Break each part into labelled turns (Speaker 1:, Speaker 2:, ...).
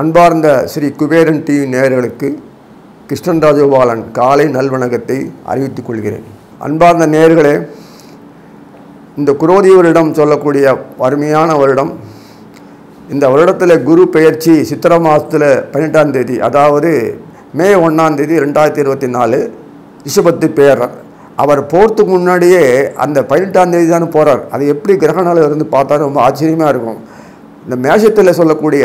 Speaker 1: அன்பார்ந்த ஸ்ரீ குபேரன் டிவி நேயர்களுக்கு கிருஷ்ணன் ராஜகோபாலன் காலை நல்வணக்கத்தை அறிவித்துக் கொள்கிறேன். அன்பார்ந்த நேயர்களே இந்த குரோதி வருடம் சொல்லக்கூடிய அருமையான வருடம். இந்த வருடத்தில் குரு பெயர்ச்சி சித்திரை மாதத்தில் பன்னெண்டாம் தேதி அதாவது மே ஒன்றாம் தேதி ரெண்டாயிரத்தி இருபத்தி நாலு ரிஷபத்து பேரர். அவர் போகிறதுக்கு முன்னாடியே அந்த பதினெட்டாம் தேதி தானே போகிறார் அது எப்படி கிரகணால இருந்து பார்த்தா ரொம்ப ஆச்சரியமாக இருக்கும். இந்த மேஷத்தில் சொல்லக்கூடிய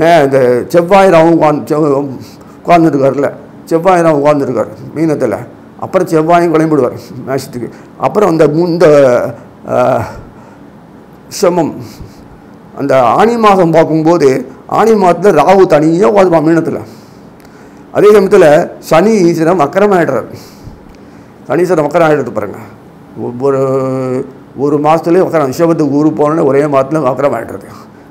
Speaker 1: மே இந்த செவ்வாயிராவும் உட்காந்து உட்காந்துருக்கார்ல செவ்வாய் உட்காந்துருக்கார் மீனத்தில். அப்புறம் செவ்வாயும் கிளம்பிடுவார் மேஷத்துக்கு. அப்புறம் அந்த இந்த சமம் அந்த ஆனி மாதம் பார்க்கும்போது ஆனி மாதத்தில் ராகு தனியாக உட்காந்துப்பான் மீனத்தில். அதே சமயத்தில் சனி ஈஸ்வரன் வக்கரமாயிடுறார். சனீஸ்வரம் வக்கரம் ஆகிடுறது பாருங்க. ஒவ்வொரு ஒரு மாதத்துலேயே வக்கரம் ரிஷபத்துக்கு ஊருக்கு போனோன்னே ஒரே மாதத்துல வக்கரம் ஆகிடுறது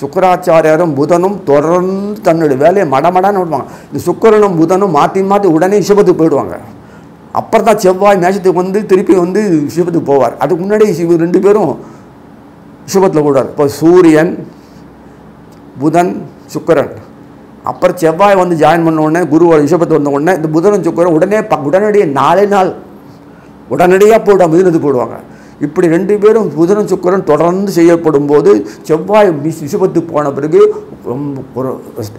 Speaker 1: சுக்கராச்சாரியாரும் புதனும் தொடர்ந்து தன்னுடைய வேலையை மடமடான்னு விடுவாங்க இந்த சுக்கிரனும் புதனும் மாற்றி மாற்றி உடனே சிவத்துக்கு போயிடுவாங்க. அப்புறம் தான் செவ்வாய் மேஷத்துக்கு வந்து திருப்பி வந்து சிவத்துக்கு போவார். அதுக்கு முன்னாடி சிவ ரெண்டு பேரும் ரிஷபத்தில் கூடாது இப்போ சூரியன் புதன் சுக்கிரன். அப்புறம் செவ்வாய் வந்து ஜாயின் பண்ண உடனே குருவோட ரிஷபத்து வந்த உடனே இந்த புதனும் சுக்கரன் உடனே ப- உடனடியாக நாலே நாள் உடனடியாக போடுவாங்க மிதுனத்துக்கு போடுவாங்க இப்படி ரெண்டு பேரும் புதனும் சுக்கிரன் தொடர்ந்து செய்யப்படும் போது செவ்வாய் விசுபத்து போன பிறகு ரொம்ப ஒரு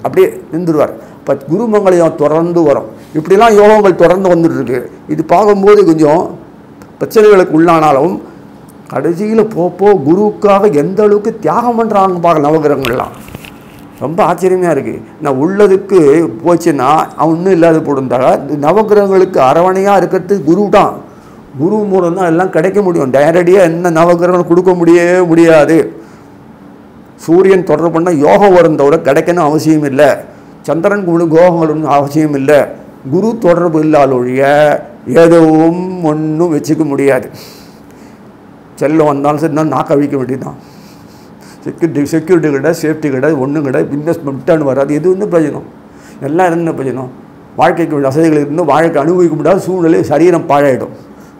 Speaker 1: அப்படியே நின்றுடுவார். இப்போ குருமங்களையும் தொடர்ந்து வரும். இப்படிலாம் யோகங்கள் தொடர்ந்து வந்துட்டுருக்கு. இது பார்க்கும்போது கொஞ்சம் பிரச்சனைகளுக்கு உள்ளானாலும் கடைசியில் போப்போ குருவுக்காக எந்த அளவுக்கு தியாகம் பண்ணுறாங்க பார்க்க நவகிரகங்கள்லாம். ரொம்ப ஆச்சரியமாக இருக்குது நான் உள்ளதுக்கு போச்சுன்னா அவன் ஒன்றும் இல்லாத போடுந்தாங்க நவகிரகங்களுக்கு அரவணையாக இருக்கிறது குரு தான் குரு மூலம் தான் எல்லாம் கிடைக்க முடியும். டைரடியாக என்ன நவகிரகம் கொடுக்க முடியவே முடியாது. சூரியன் தொடர்பு பண்ணால் யோகம் வருந்தோட கிடைக்கணும் அவசியம் இல்லை. சந்திரன் குழு கோகங்களும் அவசியம் இல்லை. குரு தொடர்பு இல்லாத ஒழிய எதுவும் ஒன்றும் வச்சுக்க முடியாது. செல்லம் வந்தாலும் சரி நான் நாக்க அழிக்க வேண்டியதுதான். செக்யூரிட்டி செக்யூரிட்டி கிடையாது சேஃப்டி கிடையாது ஒன்றும் கிடையாது இன்வெஸ்ட்மெண்ட் ரிட்டர்ன் வராது. எது ஒன்றும் பிரயோஜனம்? எல்லாம் என்ன பிரயோஜனம்? வாழ்க்கைக்கு வசதிகள் இருந்து வாழ்க்கை அனுபவிக்க முடியாத சூழ்நிலை சரீரம் பாழாயிடும்.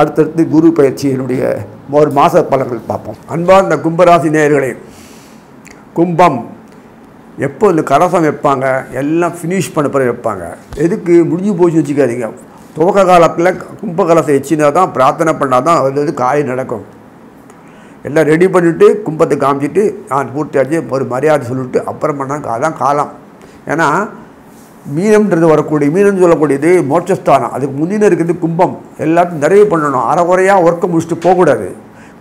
Speaker 1: அடுத்தடுத்து குரு பயிற்சியினுடைய ஒரு மாத பலன்கள் பார்ப்போம். அன்பார்ந்த கும்பராசி நேயர்களே கும்பம் எப்போ இந்த கரசம் வைப்பாங்க எல்லாம் ஃபினிஷ் பண்ண பிறகு வைப்பாங்க. எதுக்கு முடிஞ்சு போச்சு வச்சுக்காதீங்க. துவக்க காலத்தில் கும்ப கலசம் வச்சுனா தான் பிரார்த்தனை பண்ணால் தான் அது அது காரியம் நடக்கும். எல்லாம் ரெடி பண்ணிவிட்டு கும்பத்தை காமிச்சிட்டு நான் பூர்த்தியாச்சு ஒரு மரியாதை சொல்லிட்டு அப்புறம் பண்ணாங்க அதான் காலம். ஏன்னா மீனம்ன்றது வரக்கூடிய மீனம்னு சொல்லக்கூடியது மோட்சஸ்தானம். அதுக்கு முந்தின இருக்கிறது கும்பம். எல்லாத்தையும் நிறைய பண்ணணும். அறகுறையாக ஒர்க்கை முடிச்சுட்டு போகக்கூடாது.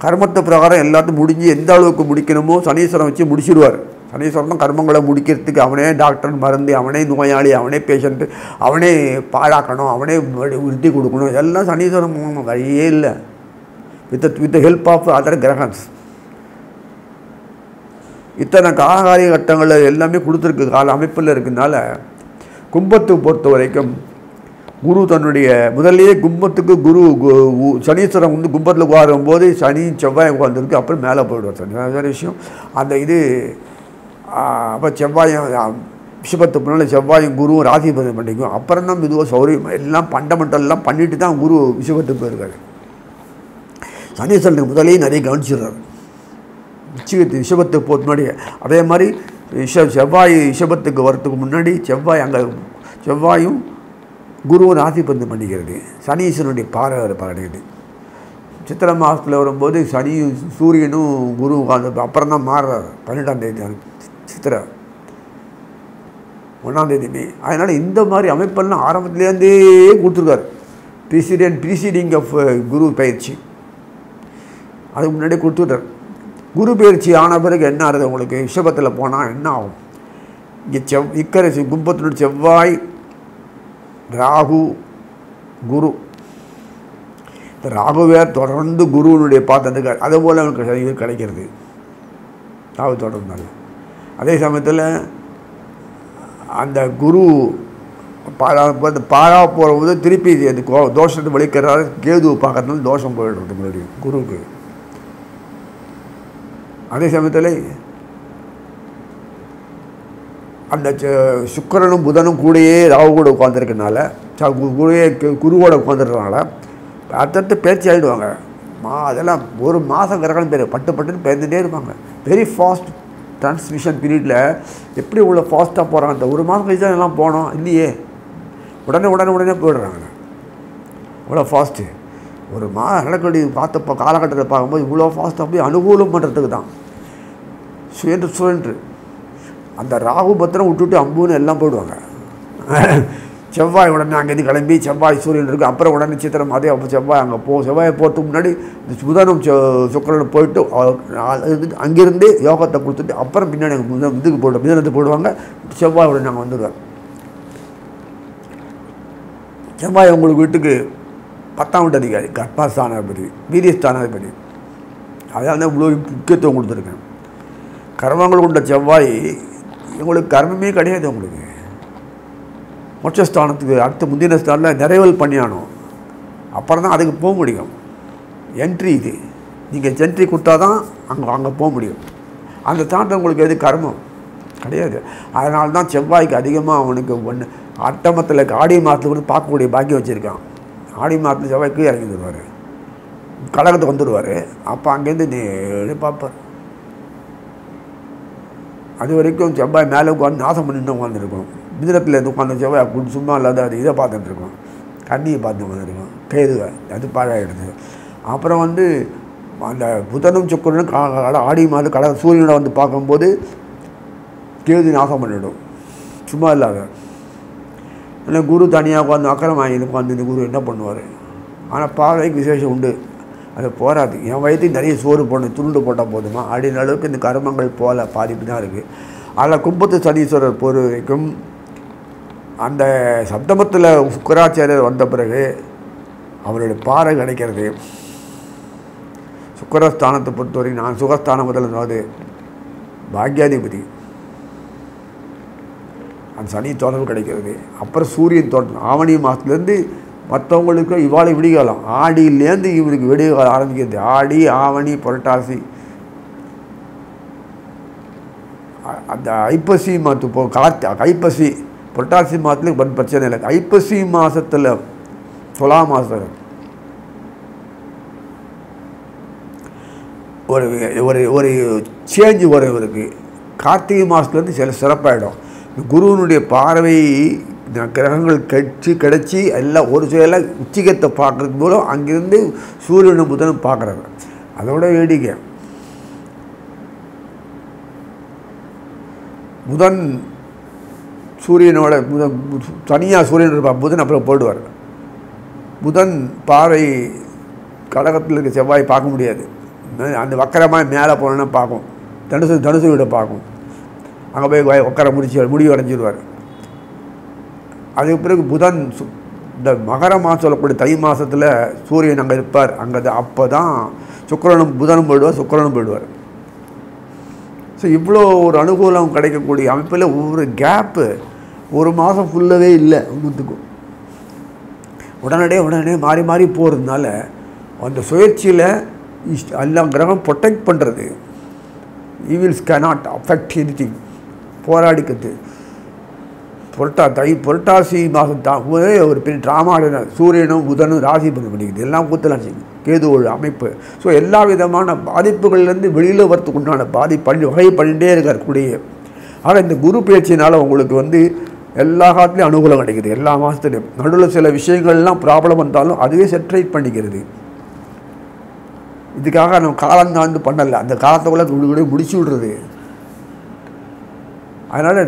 Speaker 1: கர்மத்தை பிரகாரம் எல்லாத்தையும் முடிஞ்சு எந்த அளவுக்கு முடிக்கணுமோ சனீஸ்வரன் வச்சு முடிச்சிடுவார் சனீஸ்வரன் தான் கர்மங்களை முடிக்கிறதுக்கு அவனே டாக்டர் மருந்து அவனே நோயாளி அவனே பேஷண்ட்டு அவனே பாழாக்கணும் அவனே உறுதி கொடுக்கணும். எல்லாம் சனீஸ்வரன் வழியே இல்லை. With with help of other கிரகன்ஸ் இத்தனை காலகாரிய கட்டங்களில் எல்லாமே கொடுத்துருக்கு. கால அமைப்பில் இருக்கிறதுனால கும்பத்தை பொறுத்த வரைக்கும் குரு தன்னுடைய முதல்லையே கும்பத்துக்கு குரு கு- சனீஸ்வரன் வந்து கும்பத்தில் உட்காரும் போது சனி செவ்வாய் உட்காந்துருக்கு அப்புறம் மேலே போயிடுவார் சனி. வேறு விஷயம். அந்த இது அப்போ செவ்வாயும் விஷபத்து முன்னால் செவ்வாயும் குருவும் ராசிபதி பண்ணிக்கும். அப்புறம் தான் மெதுவாக சௌரியம் எல்லாம் பண்டமெண்டல்லாம் பண்ணிட்டு தான் குரு விஷபத்துக்கு போயிருக்காரு. சனீஸ்வரனுக்கு முதலையும் நிறைய கவனிச்சிடுறாரு. நிச்சயத்து ரிஷபத்துக்கு போகிறது அதே மாதிரி ரிஷ செவ்வாய் ரிஷபத்துக்கு வரத்துக்கு முன்னாடி செவ்வாய் அங்கே செவ்வாயும் குருவும் ஆதிபந்து பண்ணிக்கிறது. சனீஸ்வரனுடைய பாறை பாடுகிறது சித்திரை மாதத்தில் வரும்போது சனியும் சூரியனும் குரு உட்காந்து அப்புறம் தான் மாறுறாரு. பன்னெண்டாம் தேதி சித்திரை. ஒன்றாம் அதனால் இந்த மாதிரி அமைப்பெல்லாம் ஆரம்பத்துலேருந்தே கொடுத்துருக்காரு. ப்ரீசிடென்ட் ப்ரீசீடிங் ஆஃப் குரு பயிற்சி. அதுக்கு முன்னாடியே கொடுத்துட்டார். குரு பயிற்சி ஆன பிறகு என்ன ஆகுது உங்களுக்கு? ரிஷபத்தில் போனால் என்ன ஆகும்? இங்கே செவ் இக்கரை கும்பத்தினுடைய செவ்வாய் ராகு குரு. இந்த ராகுவேர் தொடர்ந்து குருவினுடைய பாத்திரத்துக்கு அதே போல் அவனுக்கு இது கிடைக்கிறது. ராகு தொடர்ந்தாங்க அதே சமயத்தில் அந்த குரு பாழா அந்த பாழா போது திருப்பி இது அந்த கோ- தோஷத்தை வலிக்கிறாரு கேதுவை பார்க்கறதுனால தோஷம் போயிடுறது முன்னாடி குருவுக்கு. அதே சமயத்தில் அந்த சுக்கரனும் புதனும் கூடயே ராகு கூட உட்காந்துருக்கனால கூடயே குருவோட உட்காந்துருக்கனால அடுத்தடுத்து பேச்சு ஆகிடுவாங்க மா அதெல்லாம் ஒரு மாதம் கிரகணம் பேர் பட்டு பட்டுன்னு பேர்ந்துட்டே இருப்பாங்க. வெரி ஃபாஸ்ட் டிரான்ஸ்மிஷன் பீரியடில் எப்படி உள்ள ஃபாஸ்ட்டாக போகிறாங்க அந்த ஒரு மாதம் கழிச்சு தான் எல்லாம் போனோம் இல்லையே. உடனே உடனே உடனே போயிடுறாங்க. அவ்வளோ ஃபாஸ்ட்டு ஒரு மா நடக்கடி பார்த்தப்போ காலகட்டத்தை பார்க்கும்போது இவ்வளோ ஃபாஸ்ட்டாக போய் அனுகூலம் பண்ணுறதுக்கு தான். சுயன்று சுழன்று அந்த ராகு பத்திரம் விட்டுட்டு அம்புன்னு எல்லாம் போயிடுவாங்க செவ்வாய் உடனே அங்கேருந்து கிளம்பி செவ்வாய் சூரியன் இருக்குது அப்புறம் உடனே சித்திரம் அதே அப்போ செவ்வாய் அங்கே போ செவ்வாயை போகிறதுக்கு முன்னாடி இந்த புதனும் செ- போயிட்டு அங்கேருந்து யோகத்தை கொடுத்துட்டு அப்புறம் பின்னாடி முதன் புதன் இதுக்கு போய்ட்டு மிதனத்துக்கு போடுவாங்க செவ்வாய் உடனே நாங்கள் வந்துடுவார் செவ்வாய் உங்களுக்கு வீட்டுக்கு பத்தாம் வீட்டு அதிகாரி கர்ப்பாஸ்தானாதிபதி வீரியஸ்தானாதிபதி. அதான் தான் இவ்வளோ முக்கியத்துவம் கொடுத்துருக்கேன். கர்மங்கள் கொண்ட செவ்வாய் உங்களுக்கு கர்மமே கிடையாது உங்களுக்கு. மோட்சஸ்தானத்துக்கு அடுத்த முந்தின ஸ்தானில் நிறைவல் பண்ணியானோம் அப்புறம் தான் அதுக்கு போக முடியும். என்ட்ரி இது. நீங்கள் என்ட்ரி கொடுத்தா தான் அங்கே அங்கே போக முடியும். அந்த ஸ்தானத்தில் உங்களுக்கு எது கர்மம்? கிடையாது. அதனால தான் செவ்வாய்க்கு அதிகமாக அவனுக்கு ஒன்று அட்டமத்தில் ஆடி மாதத்துக்கு பார்க்கக்கூடிய பாக்கியம் வச்சுருக்கான். ஆடி மாதத்தில் செவ்வாய்க்கு இறங்கி வருவார் கடகத்துக்கு வந்துடுவார் அப்போ அங்கேருந்து நேரே பார்ப்பார். அது வரைக்கும் செவ்வாய் மேலே உட்காந்து நாசம் பண்ணி உட்காந்துருக்கும் மிதிரத்தில் இருந்து உட்காந்து செவ்வாய் அப்படி சும்மா இல்லாத அது இதை பார்த்துட்டுருக்கோம் கண்ணியை பார்த்து உட்காந்துருக்கோம் கேதுவை அது பாழாயிடுது. அப்புறம் வந்து அந்த புதனும் சுக்கரனும் ஆடி மாதம் கட சூரியனை வந்து பார்க்கும்போது கேது நாசம் பண்ணிடும். சும்மா இல்லாத. இல்லை குரு தனியாக உட்காந்து அக்கறம் வாங்கி உட்காந்து இந்த குரு என்ன பண்ணுவார்? ஆனால் பார்வைக்கு விசேஷம் உண்டு. அது போராது. என் வயதுக்கு நிறைய சோறு போடணும் துண்டு போட்டால் போதுமா? அப்படின்ற அளவுக்கு இந்த கர்மங்கள் போல பாதிப்பு தான் இருக்குது அதில் கும்பத்து சனீஸ்வரர் பொறு வரைக்கும் அந்த சப்தமத்தில் சுக்கராச்சாரியர் வந்த பிறகு அவருடைய பாறை கிடைக்கிறது. சுக்கரஸ்தானத்தை பொறுத்தவரைக்கும் நான் சுகஸ்தானம் முதல்ல அதாவது பாக்யாதிபதி. அந்த சனி தொடர்பு கிடைக்கிறது. அப்புறம் சூரியன் தோட்டம் ஆவணி மாதத்துலேருந்து மற்றவங்களுக்கு இவாளை விடிகாலம். ஆடியிலேருந்து இவருக்கு விடிகாலம் ஆரம்பிக்கிறது. ஆடி ஆவணி புரட்டாசி. அந்த ஐப்பசி மாதத்து போ கார்த்தி ஐப்பசி புரட்டாசி மாதத்துல பட் பிரச்சனை இல்லை. ஐப்பசி மாதத்தில் துலா மாதம் ஒரு ஒரு ஒரு சேஞ்சு வரும் இவருக்கு. கார்த்திகை மாதத்துலேருந்து சில சிறப்பாகிடும் குருவனுடைய பார்வை கிரகங்கள் கட்சி கிடச்சி எல்லாம் ஒரு சில உச்சிகத்தை பார்க்கறது மூலம் அங்கிருந்து சூரியனும் புதனும் பார்க்குறாங்க. அதோட வேடிக்கை. புதன் சூரியனோட புதன் தனியாக சூரியன் இருப்பார் புதன் அப்புறம் போடுவார் புதன் பார்வை கடகத்தில் இருக்க செவ்வாய் பார்க்க முடியாது. அந்த வக்கரமாக மேலே போனோன்னா பார்க்கும். தனுசு தனுசு வீடை பார்க்கும். அங்கே போய் உட்கார முடிச்சு முடிவு அடைஞ்சிடுவார் அதுக்கு பிறகு புதன் சு- இந்த மகர மாதம் சொல்லக்கூடிய தை மாதத்தில் சூரியன் அங்கே இருப்பார். அங்கே அப்போ தான் சுக்கரனும் புதனும் போயிடுவார் சுக்கரனும் போயிடுவார். ஸோ இவ்வளோ ஒரு அனுகூலம் கிடைக்கக்கூடிய அமைப்பில் ஒவ்வொரு கேப்பு ஒரு மாதம் ஃபுல்லாகவே இல்லை ஒன்றுத்துக்கும் உடனடியே உடனே மாறி மாறி போகிறதுனால அந்த சுயற்சியில் இஸ்- எல்லாம் கிரகம் ப்ரொட்டெக்ட் பண்ணுறது ஈவில்ஸ் அஃபெக்ட் எனி திங் போராடிக்கிறது புரட்டா தை புரட்டாசி மாதம் தான் ஒரே ஒரு பெரிய ட்ராமா சூரியனும் புதனும் ராசி பண்ண முடியுது எல்லாம் கூத்தலாம் கேது ஒரு அமைப்பு. ஸோ எல்லா விதமான பாதிப்புகள்லேருந்து வெளியில் வரத்துக்கு உண்டான பாதி பண்ணி வகை பண்ணிகிட்டே இருக்கார் கூடிய. ஆக இந்த குரு பேச்சினால் உங்களுக்கு வந்து எல்லா காலத்துலேயும் அனுகூலம் கிடைக்குது. எல்லா மாதத்துலையும். நடுவில் சில விஷயங்கள்லாம் ப்ராப்ளம் வந்தாலும் அதுவே செட்ரைட் பண்ணிக்கிறது. இதுக்காக நம்ம காலம் தாழ்ந்து பண்ணலை. அந்த காலத்துக்குள்ளே முடிச்சு விடுறது. அதனால்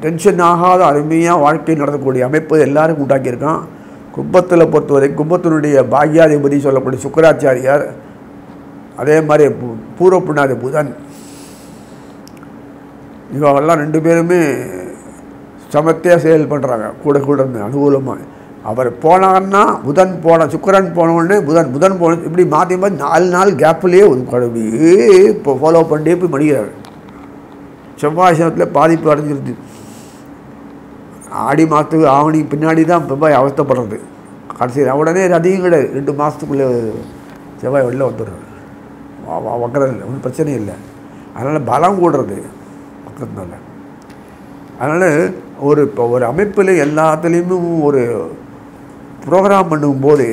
Speaker 1: டென்ஷன் ஆகாத அருமையாக வாழ்க்கை நடத்தக்கூடிய அமைப்பு எல்லாரும் உண்டாக்கியிருக்கான். கும்பத்தில் பொறுத்தவரை கும்பத்தினுடைய பாக்யாதிபதி சொல்லக்கூடிய சுக்கராச்சாரியார் அதே மாதிரி பூ- பூர்வ புண்ணாதி புதன் இவங்கெல்லாம் ரெண்டு பேருமே சமத்தையாக செயல் பண்ணுறாங்க கூட கூட இருந்து அனுகூலமாக அவர் போனான்னா புதன் போன சுக்கரன் போனவுடனே புதன் புதன் போன இப்படி மாற்றி மாற்றி நாலு நாள் கேப்லேயே ஒரு கடவுளே இப்போ ஃபாலோ பண்ணி போய் மடிக்கிறார் செவ்வாய் சனத்தில் பாதிப்பு அடைஞ்சிருது. ஆடி மாதத்துக்கு ஆவணி பின்னாடி தான் செவ்வாய் அவஸ்தப்படுறது. கடைசியில் உடனே அதிகம் கிடையாது. ரெண்டு மாதத்துக்குள்ளே செவ்வாய் வெளில வந்துடுறாரு வக்கரம் இல்லை ஒன்றும் பிரச்சனை இல்லை. அதனால் பலம் கூடுறது வக்கரத்தினால அதனால் ஒரு இப்போ ஒரு அமைப்பில் எல்லாத்துலேயுமே ஒரு ப்ரோக்ராம் பண்ணும்போது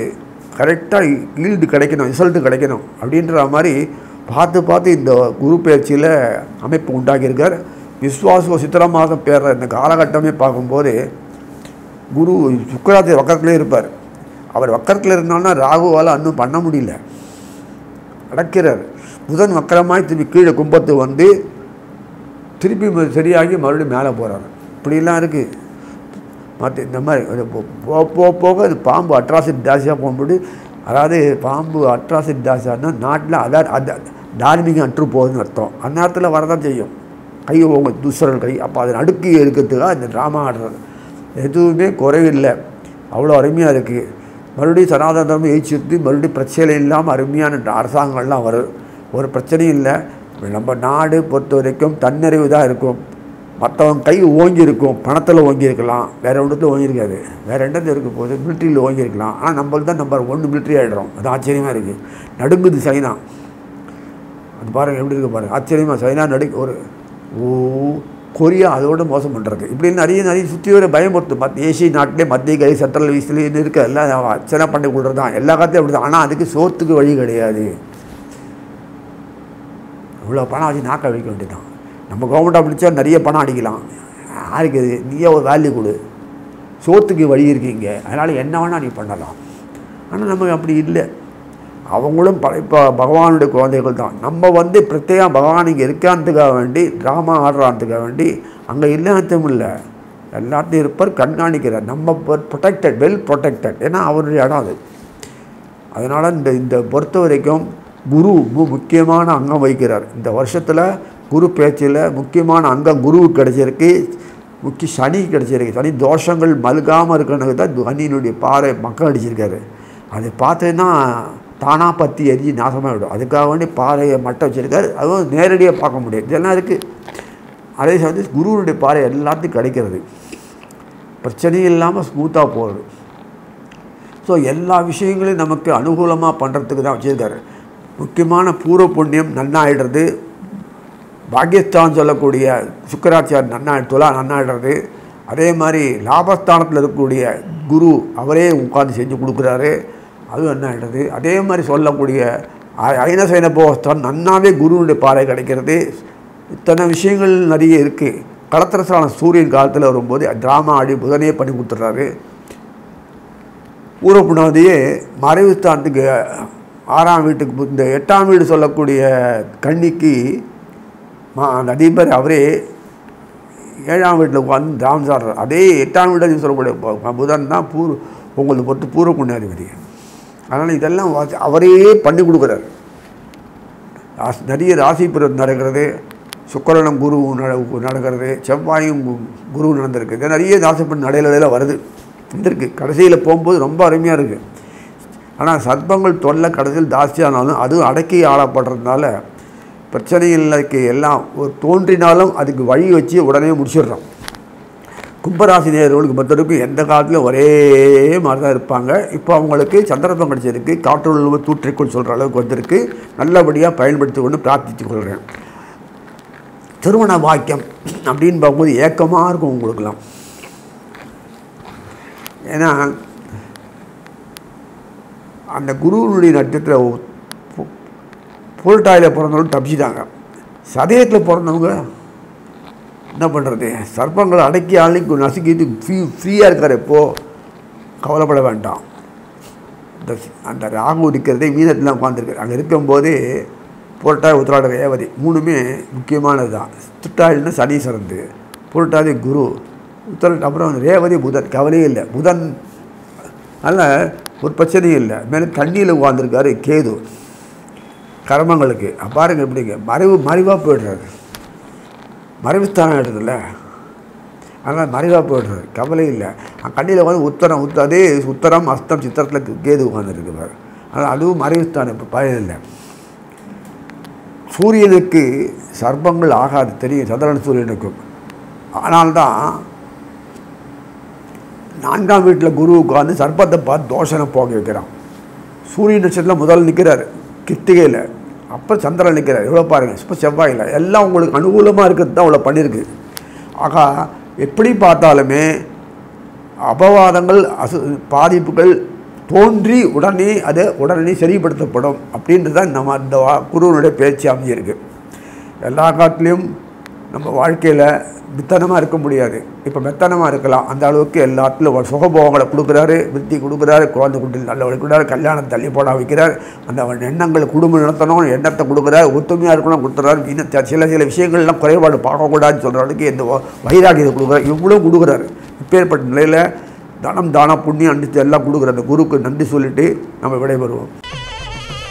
Speaker 1: கரெக்டாக ஈல்டு கிடைக்கணும் ரிசல்ட்டு கிடைக்கணும் அப்படின்ற மாதிரி பார்த்து பார்த்து இந்த குரு பயிற்சியில் அமைப்பு உண்டாக்கியிருக்கார் விஸ்வாச சித்திர மாதம் பேர்ற இந்த காலகட்டமே பார்க்கும்போது குரு சுக்கராத்திரி வக்கரத்துலேயே இருப்பார். அவர் வக்கரத்தில் இருந்தாலும் ராகுவால் இன்னும் பண்ண முடியல. அடக்கிறார். புதன் வக்கரமாய் திருப்பி கீழே கும்பத்து வந்து திருப்பி சரியாகி மறுபடியும் மேலே போகிறார் இப்படிலாம் இருக்குது மற்ற இந்த மாதிரி போ- போக போக போக அது பாம்பு அட்ராசிட்டி ஜாஸ்தியாக போகும்போது அதாவது பாம்பு அட்ராசிட்டி ஜாஸ்தியானா நாட்டில் அதாவது அது தார்மீகம் அற்று போகுதுன்னு அர்த்தம். அந்த நேரத்தில் வரதான் செய்யும். கை உங்க துஷ்டர்கள் கை. அப்போ அதை அடுக்கி இருக்கிறதுக்காக இந்த ட்ராமா ஆடுறது. எதுவுமே குறைவில்லை. அவ்வளோ அருமையாக இருக்குது மறுபடியும் சனாதன தர்மம் எழுச்சிட்டு மறுபடியும் பிரச்சனை இல்லாமல் அருமையான அரசாங்கங்கள்லாம் வரும் ஒரு பிரச்சனையும் இல்லை. நம்ம நாடு பொறுத்த வரைக்கும் தன்னிறைவு தான் இருக்கும். மற்றவங்க கை ஓங்கியிருக்கும் பணத்தில் ஓங்கியிருக்கலாம் வேறு ஒன்றத்தில் ஓங்கியிருக்காது. வேறு இடத்துல இருக்க போது மிலிட்ரியில் ஓங்கியிருக்கலாம். ஆனால் நம்மளுக்கு தான் நம்பர் ஒன்று மிலிட்ரி ஆகிடுறோம் அது ஆச்சரியமாக இருக்குது நடுங்குது சைனா. அது பாருங்கள் எப்படி இருக்கு பாருங்கள் ஆச்சரியமாக சைனா நடு ஒரு ஓ கொரியா அதோட மோசம் பண்ணுறது இப்படி நிறைய நிறைய சுற்றி வர பயமுறுத்து மத் ஏசிய நாட்டிலே மத்திய கை சென்ட்ரல் வீஸ்லேயும் இருக்க எல்லாம் அச்சனை பண்ணி கொடுறது தான் எல்லா காலத்தையும் அப்படி தான். ஆனால் அதுக்கு சோத்துக்கு வழி கிடையாது. இவ்வளோ பணம் வச்சு நாக்க வைக்க வேண்டியதான் நம்ம கவர்மெண்ட் அப்படிச்சா நிறைய பணம் அடிக்கலாம். யாருக்கு இது? நீயே ஒரு வேல்யூ கொடு. சோத்துக்கு வழி இருக்கீங்க அதனால் என்ன வேணால் நீ பண்ணலாம். ஆனால் நமக்கு அப்படி இல்லை. அவங்களும் ப இப்போ பகவானுடைய குழந்தைகள் தான். நம்ம வந்து பிரத்யேகம் பகவான் இங்கே இருக்கான்றதுக்காக வேண்டி ட்ராமா ஆடுறான்றதுக்காக வேண்டி அங்கே இல்லாததும் இல்லை. எல்லாத்தையும் இருப்பார் கண்காணிக்கிறார். நம்ம ப்ரொடெக்டட் வெல் ப்ரொடெக்டட் ஏன்னா அவருடைய இடம் அது. அதனால் இந்த இந்த பொறுத்த வரைக்கும் குரு முக்கியமான அங்கம் வகிக்கிறார். இந்த வருஷத்தில் குரு பேச்சில் முக்கியமான அங்கம் குருவுக்கு கிடைச்சிருக்கு. முக்கிய சனி கிடச்சிருக்கு. சனி தோஷங்கள் மழுகாமல் இருக்கிறனுக்கு தான் சனியினுடைய பாறை மக்கள் அடிச்சிருக்காரு. அதை பார்த்தீங்கன்னா தானாக பற்றி எரிஞ்சு நாசமாக விடும் அதுக்காக வேண்டி பாறையை மட்டும் வச்சிருக்காரு. அதுவும் நேரடியாக பார்க்க முடியாது. இதெல்லாம் இருக்குது அதே சமயத்தில் குருவுடைய பாறை எல்லாத்தையும் கிடைக்கிறது. பிரச்சனையும் இல்லாமல் ஸ்மூத்தாக போகிறது ஸோ எல்லா விஷயங்களையும் நமக்கு அனுகூலமாக பண்ணுறதுக்கு தான் வச்சுருக்காரு. முக்கியமான பூர்வ புண்ணியம் நன்னாயிடுறது. பாகியஸ்தான் சொல்லக்கூடிய சுக்கராச்சார் நன்னா துலா நன்னாடுறது அதே மாதிரி லாபஸ்தானத்தில் இருக்கக்கூடிய குரு அவரே உட்காந்து செஞ்சு கொடுக்குறாரு. அதுவும் என்ன ஆகிடுறது அதே மாதிரி சொல்லக்கூடிய அ- ஐனசைன போகஸ்தான் நன்னாவே குருவுடைய பாறை கிடைக்கிறது. இத்தனை விஷயங்கள் நிறைய இருக்குது கடத்திரசான சூரியன் காலத்தில் வரும்போது ட்ராமா ஆடி புதனே பண்ணி கொடுத்துட்றாரு. பூர்வப்புணாதியே மறைவு ஸ்தானத்துக்கு ஆறாம் வீட்டுக்கு இந்த எட்டாம் வீடு சொல்லக்கூடிய கன்னிக்கு மா அந்த அதிபர் அவரே ஏழாம் வீட்டில் உட்காந்து தாம் சாடுறார் அதே எட்டாம் வீட்டில் சொல்லக்கூடிய புதன் தான் பூர் உங்களுக்கு பொறுத்து பூர்வ புண்ணியாதிபதி. அதனால் இதெல்லாம் வாசி- அவரே பண்ணி கொடுக்குறாரு. ராசி- நிறைய ராசி நடக்கிறது. சுக்கரனும் குரு நட- நடக்கிறது. செவ்வாயும் குரு நடந்திருக்கு. இது நிறைய ராசிப்பன் நடையில வருது. வந்திருக்கு. கடைசியில் போகும்போது ரொம்ப அருமையாக இருக்குது ஆனால் சர்ப்பங்கள் தொல்லை கடைசியில் ஜாஸ்தியானாலும் அதுவும் அடக்கி ஆளப்படுறதுனால பிரச்சனைகளுக்கு எல்லாம் ஒரு தோன்றினாலும் அதுக்கு வழி வச்சு உடனே முடிச்சிடுறோம். கும்பராசி நேர்களுக்கு பொறுத்தவரைக்கும் எந்த காலத்தில் ஒரே மாதிரி தான் இருப்பாங்க. இப்போ அவங்களுக்கு சந்தர்ப்பம் கிடைச்சிருக்கு. காற்றுள்ள தூற்றிக்கொள் சொல்கிற அளவுக்கு வந்திருக்கு. நல்லபடியாக பயன்படுத்தி கொண்டு பிரார்த்தித்து கொள்கிறேன். திருமண வாக்கியம் அப்படின்னு பார்க்கும்போது ஏக்கமாக இருக்கும் உங்களுக்கெல்லாம். ஏன்னா அந்த குருவனுடைய நட்சத்திர புரட்டாயில் பிறந்தவங்க தப்பிச்சிட்டாங்க. சதயத்தில் பிறந்தவங்க என்ன பண்ணுறது சர்ப்பங்களை அடக்கி ஆளுக்கு நசுக்கிட்டு ஃப்ரீ ஃப்ரீயாக இருக்கார் இப்போ. கவலைப்பட வேண்டாம். இந்த அந்த ராகு இருக்கிறதே மீனத்தில் உட்காந்துருக்கு அங்கே இருக்கும்போதே புரட்டாய் உத்திராட ரேவதி. மூணுமே முக்கியமானது தான். துட்டாயில்னா சனி சிறந்து புரட்டாதி குரு. உத்திராட அப்புறம் ரேவதி புதன். கவலையே இல்லை. புதன் அதனால் ஒரு பிரச்சனையும் இல்லை. மேலே தண்ணியில் உட்காந்துருக்காரு கேது. கர்மங்களுக்கு. பாருங்க எப்படிங்க மறைவு மறைவாக போய்டுறாரு. மறைவுஸ்தானம் எடுத்துல அதனால் மறைவாக போய்டுறாரு. கவலை இல்லை. கண்ணியில் வந்து உத்தரம் உத்த அதே உத்தரம் அஸ்தம் சித்திரத்தில் கேது உட்காந்துருக்கு பாரு அதனால் அதுவும் மறைவுஸ்தானம் இப்போ பயனில்லை இல்லை. சூரியனுக்கு சர்ப்பங்கள் ஆகாது. தெரியும். சந்திரன் சூரியனுக்கும் ஆனால்தான் நான்காம் வீட்டில் குரு உட்காந்து சர்ப்பத்தை பார்த்து தோஷனை போக வைக்கிறான். சூரியன் நட்சத்திரம் முதல் நிற்கிறார் கித்திகையில். அப்போ சந்திரன் நிற்கிறார் எவ்வளோ பாருங்கள் இப்போ செவ்வாயில். எல்லாம் உங்களுக்கு அனுகூலமாக இருக்கிறது தான் அவ்வளோ பண்ணியிருக்கு. ஆகா எப்படி பார்த்தாலுமே அபவாதங்கள் அசு பாதிப்புகள் தோன்றி உடனே அது உடனே சரிப்படுத்தப்படும். அப்படின்றது தான் நம்ம அந்த வா- குருவனுடைய பேச்சு அமைஞ்சிருக்கு. எல்லா காட்டிலையும் நம்ம வாழ்க்கையில் மித்தனமாக இருக்க முடியாது. இப்போ மெத்தனமாக இருக்கலாம். அந்த அளவுக்கு எல்லாத்துலையும் சுகபோகங்களை கொடுக்குறாரு விருத்தி கொடுக்குறாரு குழந்தை குட்டி நல்ல கொடுக்குறாரு கல்யாணம் தள்ளி போட வைக்கிறார் அந்த அவன் எண்ணங்கள் குடும்பம் நடத்தணும் எண்ணத்தை கொடுக்குறாரு ஒத்துமையாக இருக்கணும் கொடுத்துறாரு. இன்னும் சில சில விஷயங்கள்லாம் குறைபாடு பார்க்கக்கூடாதுன்னு சொல்கிற அளவுக்கு இந்த வைராகியத்தை கொடுக்குறாரு. இவ்வளோ கொடுக்குறாரு. இப்பேற்பட்ட நிலையில் தனம் தானம் புண்ணியம் அனுப்பிச்சு எல்லாம் கொடுக்குற அந்த குருக்கு நன்றி சொல்லிவிட்டு நம்ம விடைபெறுவோம்.